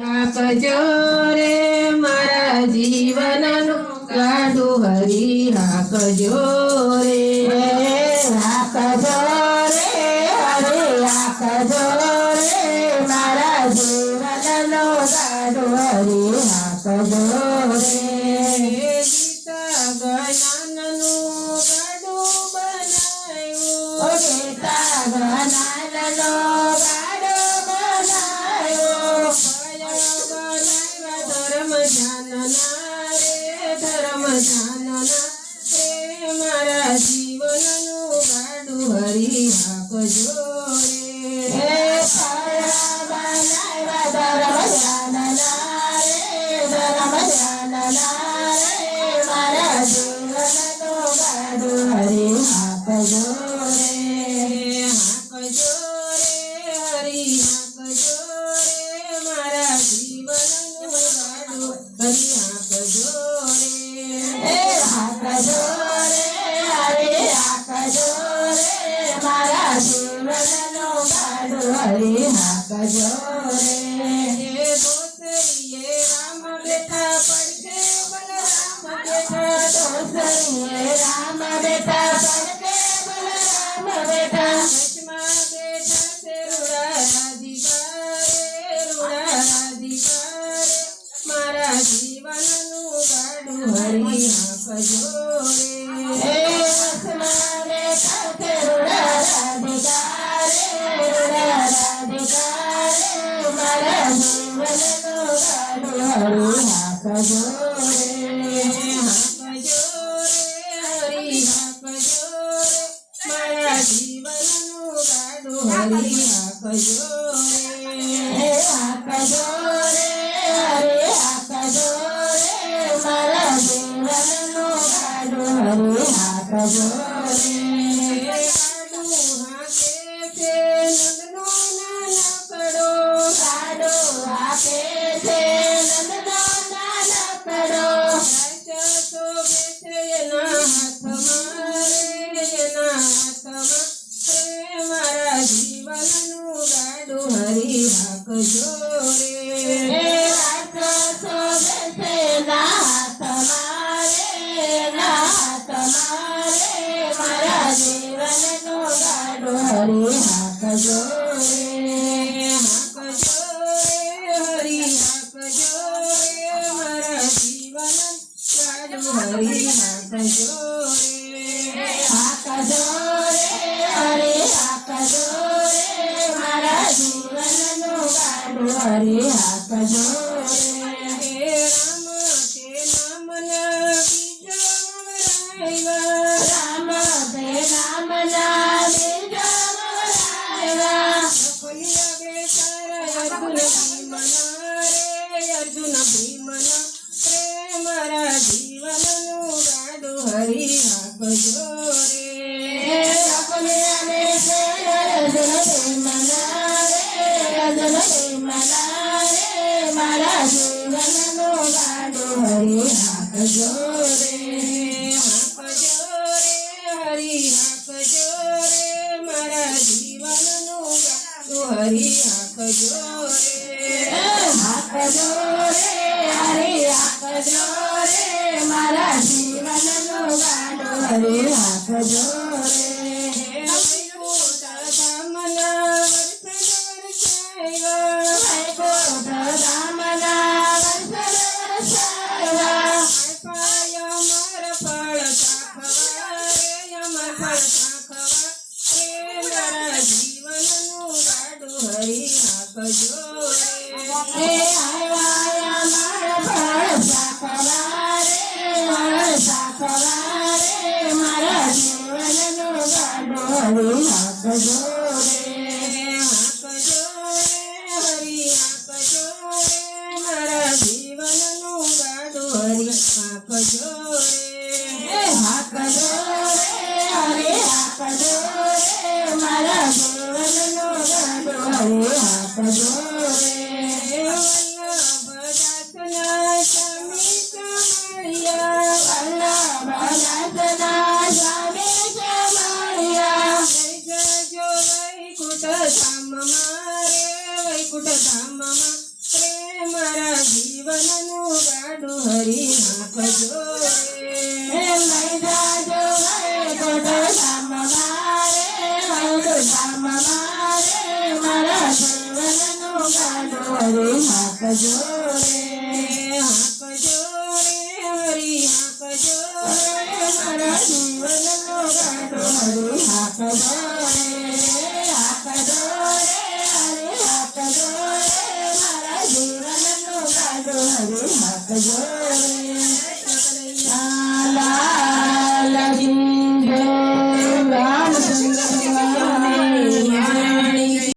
આપજો રે મારા જીવનનું કાઢું હરી આપજો ધર્મ ધાન રે મારા જીવન નું ગાડું હરી હાકજો thy will. જીવનનું ગાડું હરી આખજો રે આખજો હાકજો રે હાકજો રે હરી હાકજો રે મારા જીવન રાજુ હરી હાકજો રે હાકજો રે હરે હાકજો રે અર્જુન ભીમન રે અર્જુન ભીમન રે મારા જીવનનું ગાડો હરી આપજો રે. સપને અને અર્જુન ભીમન રે અર્જુન ભીમન રે મારા જીવનનો ગાડો હરી આપજો રે. આપજો રે હરી આપજો મારી આંખ જોરે આંખ જોરે અરે આંખ જોરે મારા જોરે ગાડું હરી હે રે લઈ જાજો વૈકુંઠ ધામ મારે વૈકુંઠ ધામ મારે મારા જીવનનું ગાડું હરી હાંકજો રે હાંકજો રે હરી હાંકજો મારા જીવનનું the world